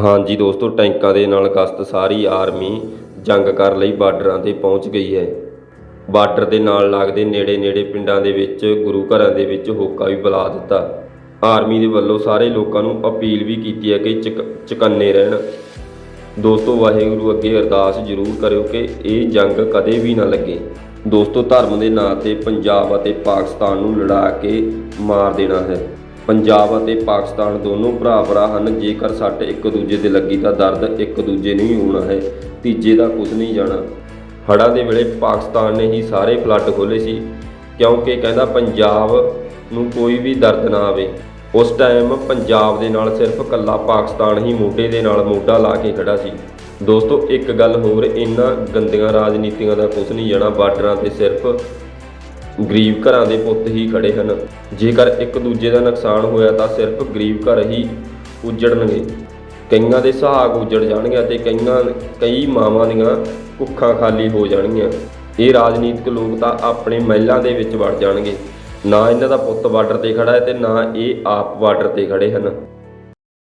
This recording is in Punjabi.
ਹਾਂਜੀ ਦੋਸਤੋ, ਟੈਂਕਾਂ ਦੇ ਨਾਲ ਗਸਤ ਸਾਰੀ ਆਰਮੀ ਜੰਗ ਕਰ ਲਈ, ਬਾਰਡਰਾਂ ਤੇ ਪਹੁੰਚ ਗਈ ਹੈ। ਬਾਰਡਰ ਦੇ ਨਾਲ ਲੱਗਦੇ ਨੇੜੇ ਨੇੜੇ ਪਿੰਡਾਂ ਦੇ ਵਿੱਚ, ਗੁਰੂ ਘਰਾਂ ਦੇ ਵਿੱਚ ਹੋਕਾ ਵੀ ਬੁਲਾ ਦਿੱਤਾ। ਆਰਮੀ ਦੇ ਵੱਲੋਂ ਸਾਰੇ ਲੋਕਾਂ ਨੂੰ ਅਪੀਲ ਵੀ ਕੀਤੀ ਹੈ ਕਿ ਚਕ- ਚੁਕੰਨੇ ਰਹਿਣ। ਦੋਸਤੋ, ਵਾਹਿਗੁਰੂ ਅੱਗੇ ਅਰਦਾਸ ਜ਼ਰੂਰ ਕਰਿਓ ਕਿ ਇਹ ਜੰਗ ਕਦੇ ਵੀ ਨਾ ਲੱਗੇ। ਦੋਸਤੋ, ਧਰਮ ਦੇ ਨਾਂ ਤੇ ਪੰਜਾਬ ਅਤੇ ਪਾਕਿਸਤਾਨ ਨੂੰ ਲੜਾ ਕੇ ਮਾਰ ਦੇਣਾ ਹੈ। ਪੰਜਾਬ ਅਤੇ ਪਾਕਿਸਤਾਨ ਦੋਨੋਂ ਭਰਾ ਭਰਾ ਹਨ। ਜੇਕਰ ਸੱਟ ਇੱਕ ਦੂਜੇ ਤੇ ਲੱਗੀ ਤਾਂ ਦਰਦ ਇੱਕ ਦੂਜੇ ਨੂੰ ਹੀ ਹੋਣਾ ਹੈ। ਤੀਜੇ ਦਾ ਕੁਝ ਨਹੀਂ ਜਾਣਾ। ਹੜ੍ਹਾਂ ਦੇ ਵੇਲੇ ਪਾਕਿਸਤਾਨ ਨੇ ਹੀ ਸਾਰੇ ਫਲੱਡ ਖੋਲੇ ਸੀ, ਕਿਉਂਕਿ ਕਹਿੰਦਾ ਪੰਜਾਬ ਨੂੰ ਕੋਈ ਵੀ ਦਰਦ ਨਾ ਆਵੇ। ਉਸ ਟਾਈਮ ਪੰਜਾਬ ਦੇ ਨਾਲ ਸਿਰਫ ਕੱਲਾ ਪਾਕਿਸਤਾਨ ਹੀ ਮੋਢੇ ਦੇ ਨਾਲ ਮੋਢਾ ਲਾ ਕੇ ਖੜਾ ਸੀ। ਦੋਸਤੋ, ਇੱਕ ਗੱਲ ਹੋਰ, ਇਹਨਾਂ ਗੰਦੀਆਂ ਰਾਜਨੀਤੀਆਂ ਦਾ ਕੁਝ ਨਹੀਂ ਜਾਣਾ। ਬਾਰਡਰਾਂ ਤੇ ਸਿਰਫ ਗਰੀਬ ਘਰਾਂ ਦੇ ਪੁੱਤ ਹੀ ਖੜੇ ਹਨ। ਜੇਕਰ ਇੱਕ ਦੂਜੇ ਦਾ ਨੁਕਸਾਨ ਹੋਇਆ ਤਾਂ ਸਿਰਫ ਗਰੀਬ ਘਰ ਹੀ ਉਜੜਨਗੇ। ਕਈਆਂ ਦੇ ਸੁਹਾਗ ਉਜੜ ਜਾਣਗੇ ਅਤੇ ਕਈਆਂ, ਕਈ ਮਾਵਾਂ ਦੀਆਂ ਕੁੱਖਾਂ ਖਾਲੀ ਹੋ ਜਾਣਗੀਆਂ। ਇਹ ਰਾਜਨੀਤਿਕ ਲੋਕ ਤਾਂ ਆਪਣੇ ਮਹਿਲਾਂ ਦੇ ਵਿੱਚ ਵੜ ਜਾਣਗੇ। ਨਾ ਇਹਨਾਂ ਦਾ ਪੁੱਤ ਬਾਰਡਰ ਤੇ ਖੜਾ ਹੈ ਤੇ ਨਾ ਇਹ ਆਪ ਬਾਰਡਰ ਤੇ ਖੜੇ ਹਨ।